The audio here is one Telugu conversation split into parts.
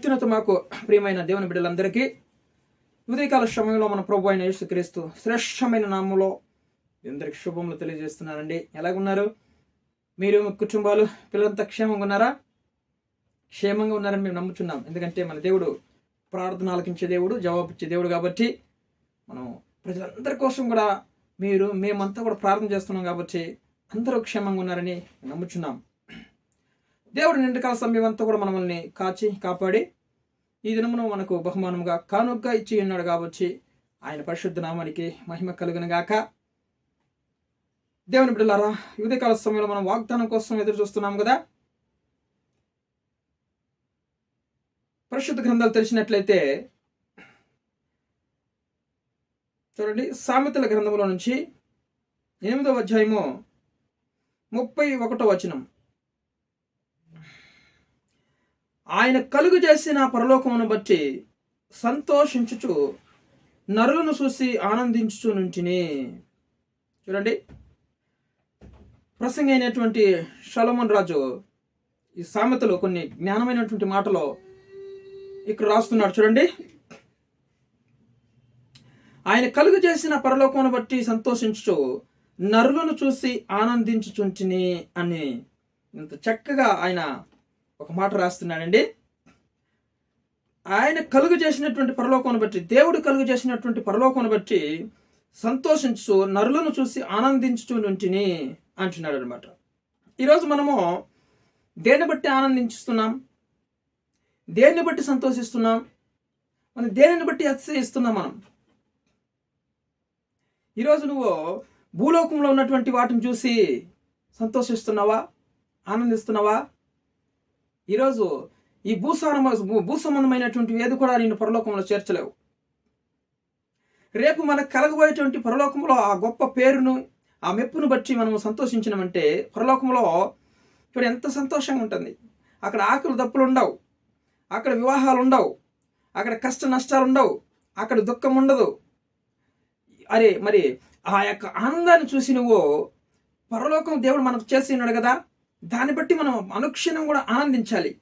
అత్యున్నత మాకు ప్రియమైన దేవుని బిడ్డలందరికీ ఉదయకాల సమయంలో మన ప్రభు అయిన యేసుక్రీస్తు శ్రేష్టమైన నామంలో ఇందరికి అందరికి శుభములు తెలియజేస్తున్నారండి. ఎలాగున్నారు? మీరు మీ కుటుంబాలు పిల్లలంతా క్షేమంగా ఉన్నారా? క్షేమంగా ఉన్నారని మేము నమ్ముచున్నాం. ఎందుకంటే మన దేవుడు ప్రార్థన ఆలకించే దేవుడు జవాబు ఇచ్చే దేవుడు కాబట్టి మనం ప్రజలందరి కోసం కూడా మీరు మేమంతా కూడా ప్రార్థన చేస్తున్నాం కాబట్టి అందరూ క్షేమంగా ఉన్నారని నమ్ముచున్నాం. దేవుడు నిండుకాల సమయం అంతా కూడా మనల్ని కాచి కాపాడి ఈ దినమును మనకు బహుమానంగా కానుగ్గా ఇచ్చి ఉన్నాడు కాబట్టి ఆయన పరిశుద్ధ నామానికి మహిమ కలుగును గాక దేవుని బిడ్డలారా యువతకాల సమయంలో మనం వాగ్దానం కోసం ఎదురు చూస్తున్నాం కదా? పరిశుద్ధ గ్రంథాలు తెలిసినట్లయితే చూడండి సామెతల గ్రంథంలో నుంచి ఎనిమిదవ అధ్యాయము ముప్పై ఒకటో వచనం. ఆయన కలుగు చేసిన పరలోకమును బట్టి సంతోషించుచు నరులను చూసి ఆనందించుచు నుంచిని. చూడండి. ప్రసంగి అయినటువంటి షలమన్ రాజు ఈ సామెతలు కొన్ని జ్ఞానమైనటువంటి మాటలు ఇక్కడ రాస్తున్నాడు. చూడండి. ఆయన కలుగు చేసిన పరలోకమును బట్టి సంతోషించుచు నరులను చూసి ఆనందించుచుంటిని అని. ఇంత చక్కగా ఆయన ఒక మాట రాస్తున్నానండి. ఆయన కలుగు చేసినటువంటి పరలోకమును బట్టి దేవుడు కలుగు చేసినటువంటి పరలోకమును బట్టి సంతోషించు నరులను చూసి ఆనందించుతూ నుంటిని అంటున్నాడు అనమాట ఈరోజు మనము దేన్ని బట్టి ఆనందించుతున్నాం? దేన్ని బట్టి సంతోషిస్తున్నాం? మనం దేనిని బట్టి అతిశయిస్తున్నాం మనం? ఈరోజు నువ్వు భూలోకంలో ఉన్నటువంటి వాటిని చూసి సంతోషిస్తున్నావా? ఆనందిస్తున్నావా? ఈరోజు ఈ భూసారం భూ సంబంధమైనటువంటి ఏది కూడా నేను పరలోకంలో చేర్చలేవు. రేపు మనకు కలగబోయేటువంటి పరలోకంలో ఆ గొప్ప పేరును ఆ మెప్పును బట్టి మనం సంతోషించినామంటే పరలోకంలో ఇప్పుడు ఎంత సంతోషంగా ఉంటుంది. అక్కడ ఆకులు దప్పులు ఉండవు. అక్కడ వివాహాలు ఉండవు. అక్కడ కష్ట నష్టాలు ఉండవు. అక్కడ దుఃఖం ఉండదు. అరే మరి ఆ యొక్క ఆనందాన్ని చూసి నువ్వు పరలోకం దేవుడు మనకు చేసి ఉన్నాడు కదా? దాన్ని బట్టి మనం అనుక్షణం కూడా ఆనందించాలి.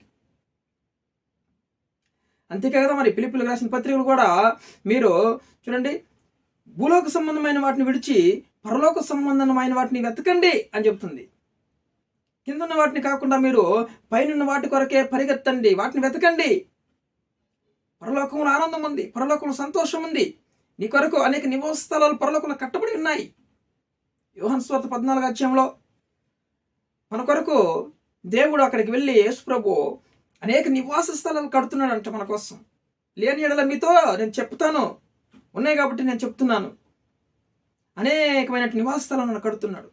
అంతేకాదా మరి పిలుపులు రాసిన పత్రికలు కూడా మీరు చూడండి భూలోక సంబంధమైన వాటిని విడిచి పరలోక సంబంధమైన వాటిని వెతకండి అని చెప్తుంది. కిందన్న వాటిని కాకుండా మీరు పైన వాటి కొరకే పరిగెత్తండి వాటిని వెతకండి. పరలోకంలో ఆనందం ఉంది పరలోకంలో సంతోషం ఉంది. నీ కొరకు అనేక నివాస స్థలాలు పరలోకంలో కట్టబడి ఉన్నాయి. యోహన్ స్వార్థ పద్నాలుగు అధ్యాయంలో మన కొరకు దేవుడు అక్కడికి వెళ్ళి యేసుప్రభు అనేక నివాస స్థలాలు కడుతున్నాడంట మన కోసం. లేని ఎడల మీతో నేను చెప్తాను. ఉన్నాయి కాబట్టి నేను చెప్తున్నాను. అనేకమైన నివాస స్థలాలను కడుతున్నాడు.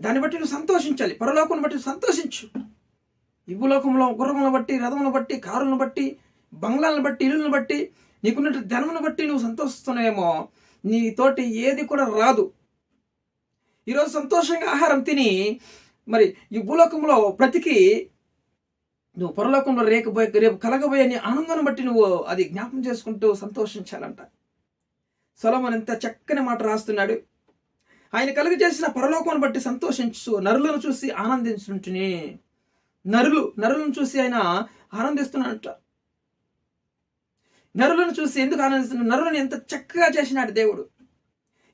దాన్ని బట్టి నువ్వు సంతోషించాలి. పరలోకం బట్టి సంతోషించు. ఇవ్వులోకంలో గుర్రములను బట్టి రథములను బట్టి కారులను బట్టి బంగ్లాలను బట్టి ఇల్లులను బట్టి నీకున్నట్టు ధనమును బట్టి నువ్వు సంతోషిస్తున్నావేమో నీతోటి ఏది కూడా రాదు. ఈరోజు సంతోషంగా ఆహారం తిని మరి ఈ భూలోకంలో బ్రతికి నువ్వు పరలోకంలో రేకపోయే రేపు కలగబోయే నీ ఆనందాన్ని బట్టి నువ్వు అది జ్ఞాపం చేసుకుంటూ సంతోషించాలంట. సొలమన్ ఎంత చక్కని మాట రాస్తున్నాడు. ఆయన కలుగు చేసిన పరలోకం బట్టి సంతోషించు నరులను చూసి ఆనందించుంటుని. నరులు నరులను చూసి ఆయన ఆనందిస్తున్నాడంట. నరులను చూసి ఎందుకు ఆనందిస్తున్నాడు? నరులను ఎంత చక్కగా చేసినాడు దేవుడు.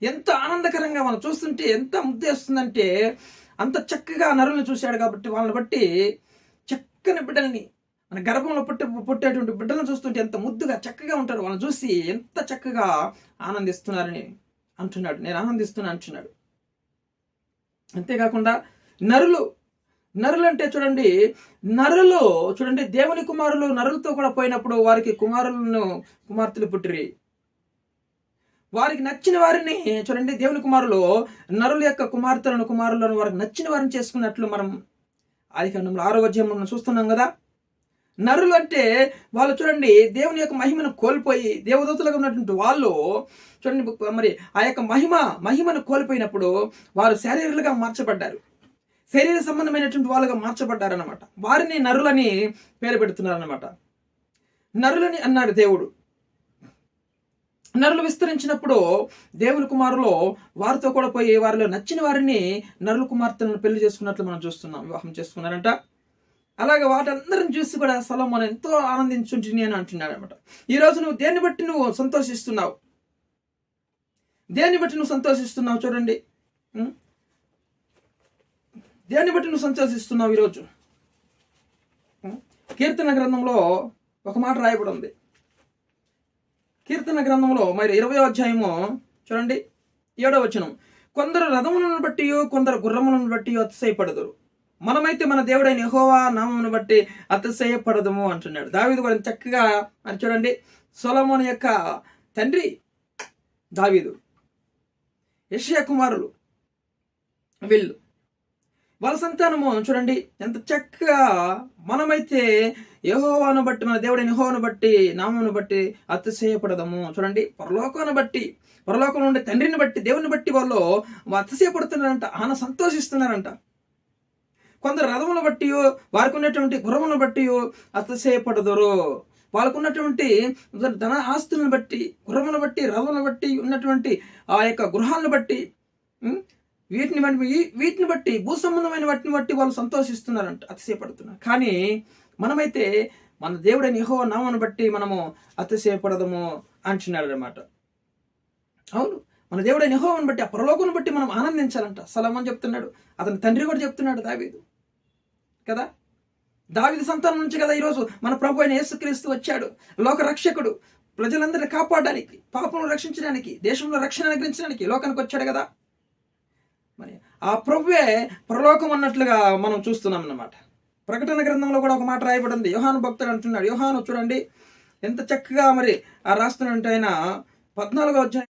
ఎంత ఆనందకరంగా మనం చూస్తుంటే ఎంత ముద్దేస్తుందంటే అంత చక్కగా నరులను చూశాడు కాబట్టి వాళ్ళని బట్టి చక్కని బిడ్డల్ని మన గర్భంలో పుట్టి పుట్టేటువంటి బిడ్డలను చూస్తుంటే ఎంత ముద్దుగా చక్కగా ఉంటారు వాళ్ళని చూసి ఎంత చక్కగా ఆనందిస్తున్నారని అంటున్నాడు. నేను ఆనందిస్తున్నా అంటున్నాడు. అంతేకాకుండా నరులు నరులు అంటే చూడండి నరులు చూడండి దేవుని కుమారులు నరులతో కూడా పోయినప్పుడు వారికి కుమారులను కుమార్తెలు పుట్టిరి. వారికి నచ్చిన వారిని చూడండి దేవుని కుమారులు నరుల యొక్క కుమార్తెలను కుమారులను వారికి నచ్చిన వారిని చేసుకున్నట్లు మనం ఆది ఖండంలో ఆరో మనం చూస్తున్నాం కదా. నరులు అంటే వాళ్ళు చూడండి దేవుని యొక్క మహిమను కోల్పోయి దేవదూతలుగా ఉన్నటువంటి వాళ్ళు చూడండి మరి ఆ యొక్క మహిమ మహిమను కోల్పోయినప్పుడు వారు శారీరలుగా మార్చబడ్డారు. శరీర సంబంధమైనటువంటి వాళ్ళుగా మార్చబడ్డారనమాట వారిని నరులని పేరు పెడుతున్నారనమాట నరులని అన్నాడు దేవుడు. నరులు విస్తరించినప్పుడు దేవుని కుమారులో వారితో కూడా పోయి వారిలో నచ్చిన వారిని నరుల కుమార్తెలను పెళ్ళి చేసుకున్నట్లు మనం చూస్తున్నాం వివాహం చేసుకున్నారంట. అలాగే వాటందరిని చూసి కూడా సొలొమోను ఎంతో ఆనందించుంటుంది అని అంటున్నాడు అనమాట ఈరోజు నువ్వు దేన్ని బట్టి నువ్వు సంతోషిస్తున్నావు? దేన్ని బట్టి నువ్వు సంతోషిస్తున్నావు చూడండి. దేన్ని బట్టి నువ్వు సంతోషిస్తున్నావు ఈరోజు కీర్తన గ్రంథంలో ఒక మాట రాయబడి ఉంది. కీర్తన గ్రంథంలో మరి ఇరవై అధ్యాయము చూడండి ఏడో వచనం. కొందరు రథములను బట్టి కొందరు గుర్రములను బట్టి అతిశయపడదురు. మనమైతే మన దేవుడైన యహోవా నామమును బట్టి అతిశయపడదము అంటున్నాడు. దావీదు కూడా చక్కగా మరి చూడండి సొలమోని యొక్క తండ్రి దావీదు యషయ కుమారులు వీళ్ళు. వాళ్ళ సంతానము చూడండి ఎంత చక్కగా మనమైతే యహోవాను బట్టి మన దేవుడైన హోవాను బట్టి నామను బట్టి అతిశయపడదము. చూడండి పరలోకాన్ని బట్టి పరలోకం నుండి తండ్రిని బట్టి దేవుని బట్టి వాళ్ళు అతిశయపడుతున్నారంట ఆయన సంతోషిస్తున్నారంట. కొందరు రథములను బట్టి వారికి ఉన్నటువంటి గుర్రములను బట్టి అతిశయపడదురు. వాళ్ళకు ఉన్నటువంటి ధన ఆస్తులను బట్టి గుర్రములను బట్టి రథములను బట్టి ఉన్నటువంటి ఆ యొక్క గృహాలను బట్టి వీటిని బట్టి వీటిని బట్టి భూ సంబంధమైన వాటిని బట్టి వాళ్ళు సంతోషిస్తున్నారంట అతిశయపడుతున్నారు. కానీ మనమైతే మన దేవుడైన యహో నామను బట్టి మనము అతిశయపడదము అంటున్నాడు అనమాట అవును మన దేవుడైన యహోవను బట్టి ఆ పరలోకను బట్టి మనం ఆనందించాలంట. సలమని చెప్తున్నాడు అతని తండ్రి కూడా చెప్తున్నాడు దావీదు. కదా? దావిది సంతానం నుంచి కదా ఈరోజు మన ప్రభు అయిన యేసుక్రీస్తు వచ్చాడు. లోక రక్షకుడు ప్రజలందరినీ కాపాడడానికి పాపను రక్షించడానికి దేశంలో రక్షణ అనుగ్రహించడానికి లోకానికి వచ్చాడు కదా? ఆ ప్రభువే ప్రలోకం అన్నట్లుగా మనం చూస్తున్నాం అన్నమాట. ప్రకటన గ్రంథంలో కూడా ఒక మాట రాయబడి ఉంది యోహాను భక్తుడు అంటున్నాడు యోహాను చూడండి ఎంత చక్కగా మరి ఆ రాస్తున్నట్టు ఆయన పద్నాలుగో అధ్యాయం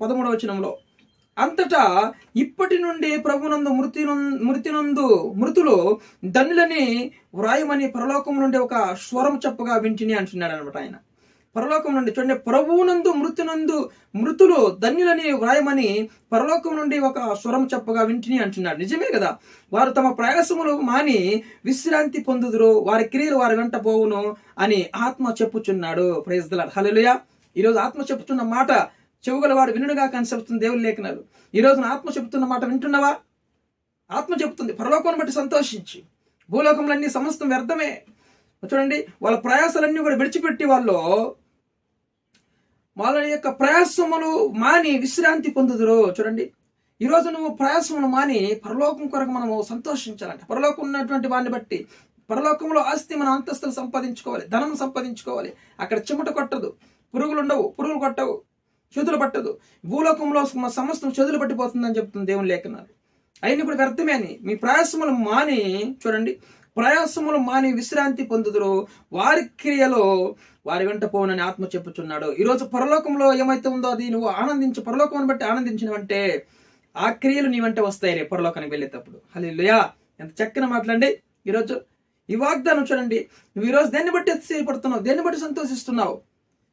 పదమూడవ వచనంలో అంతటా ఇప్పటి నుండి ప్రభునందు మృతి మృతినందు మృతులు ధనులని వ్రాయమని పరలోకం నుండి ఒక స్వరం చెప్పగా వింటిని అంటున్నాడు అనమాట ఆయన. పరలోకం నుండి చూడండి ప్రభువునందు మృతునందు మృతులు ధన్యులని వ్రాయమని పరలోకం నుండి ఒక స్వరం చెప్పగా వింటిని అంటున్నాడు. నిజమే కదా? వారు తమ ప్రయాసములు మాని విశ్రాంతి పొందుదురు వారి క్రియలు వారి వెంట పోవును అని ఆత్మ చెప్పుచున్నాడు. ప్రైజ్ హలోయ హల్లెలూయా ఈరోజు ఆత్మ చెప్పుతున్న మాట చెవుగల వాడు వినుడుగా కానీ చెబుతుంది దేవుని లేఖనాలు. ఈ ఆత్మ చెబుతున్న మాట వింటున్నావా? ఆత్మ చెబుతుంది పరలోకం బట్టి సంతోషించి. భూలోకంలన్నీ సమస్తం వ్యర్థమే. చూడండి వాళ్ళ ప్రయాసాలన్నీ కూడా విడిచిపెట్టి వాళ్ళు వాళ్ళ యొక్క ప్రయాసములు మాని విశ్రాంతి పొందుదురు. చూడండి. ఈరోజు నువ్వు ప్రయాసమును మాని పరలోకం కొరకు మనము సంతోషించాలంట. పరలోకం ఉన్నటువంటి వాడిని బట్టి పరలోకంలో ఆస్తి మన అంతస్తులు సంపాదించుకోవాలి. ధనం సంపాదించుకోవాలి. అక్కడ చెమట కొట్టదు. పురుగులు ఉండవు. పురుగులు కొట్టవు. చెదులు పట్టదు. భూలోకంలో సమ- సమస్తం చెదులు పట్టిపోతుందని చెప్తుంది దేవుని లేఖనాలు. అయిన కూడా వ్యర్థమే అని మీ ప్రయాసములు మాని చూడండి. ప్రయాసములు మాని విశ్రాంతి పొందుదురు. వారి క్రియలో వారి వెంట పోనని ఆత్మ చెప్పుచున్నాడు. ఈరోజు పరలోకంలో ఏమైతే ఉందో అది నువ్వు ఆనందించి పరలోకం బట్టి ఆనందించినవంటే ఆ క్రియలు నీ వెంట వస్తాయి రే పరలోకానికి వెళ్ళేటప్పుడు. హల్లెలూయా. ఎంత చక్కని మాట్లాడండి. ఈరోజు ఈ వాగ్దానం చూడండి. నువ్వు ఈరోజు దేన్ని బట్టి అతిశయపడుతున్నావు దేన్ని బట్టి సంతోషిస్తున్నావు?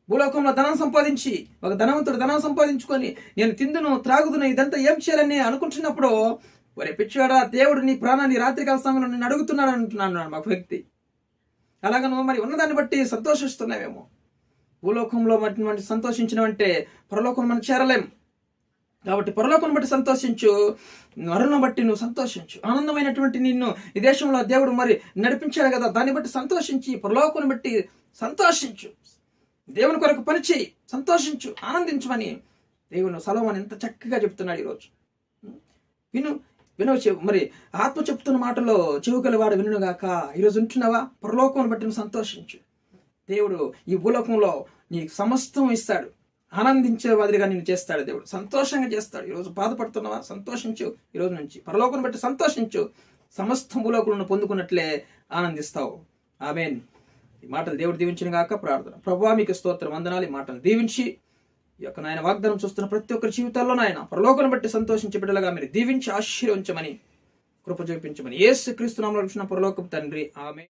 భూలోకంలో ధనం సంపాదించి ఒక ధనవంతుడు ధనం సంపాదించుకొని నేను తిందును త్రాగుదును ఇదంతా ఏం చేయాలని అనుకుంటున్నప్పుడు ఒరే పిచ్చివాడా దేవుడు నీ ప్రాణాన్ని రాత్రికాల సమయంలో నేను అడుగుతున్నాడు అంటున్నాను మాకు వ్యక్తి. అలాగ నువ్వు మరి ఉన్నదాన్ని బట్టి సంతోషిస్తున్నావేమో. భూలోకంలో మట్టి సంతోషించినవంటే పరలోకం మనం చేరలేం. కాబట్టి పరలోకం బట్టి సంతోషించు మరణం బట్టి నువ్వు సంతోషించు. ఆనందమైనటువంటి నిన్ను ఈ దేశంలో దేవుడు మరి నడిపించాడు కదా దాన్ని బట్టి సంతోషించి పరలోకం బట్టి సంతోషించు. దేవుని కొరకు పనిచేయి సంతోషించు ఆనందించమని దేవుని సలవని ఎంత చక్కగా చెప్తున్నాడు ఈరోజు. విను వినవు మరి ఆత్మ చెప్తున్న మాటలో చెవుకల వాడు వినుగాక ఈరోజు ఉంటున్నావా? పరలోకం బట్టి సంతోషించు. దేవుడు ఈ భూలోకంలో నీకు సమస్తం ఇస్తాడు. ఆనందించే మాదిరిగా నేను చేస్తాడు దేవుడు. సంతోషంగా చేస్తాడు. ఈరోజు బాధపడుతున్నావా? సంతోషించు. ఈరోజు నుంచి పరలోకం బట్టి సంతోషించు. సమస్త భూలోకులను పొందుకున్నట్లే ఆనందిస్తావు. ఆమెన్. ఈ మాటలు దేవుడు దీవించిన గాక ప్రార్థన. ప్రభావ మీకు స్తోత్రం. వందనాలు. ఈ మాటలు దీవించి ఈ యొక్క నాయన వాగ్దానం చూస్తున్న ప్రతి ఒక్కరి జీవితాల్లో నాయన పరలోకను బట్టి సంతోషించే బిడ్డలుగా మీరు దీవించి ఆశీర్వించమని కృప చూపించమని. ఏసు క్రీస్తు నామలు వచ్చిన పరలోకపు తండ్రి. ఆమె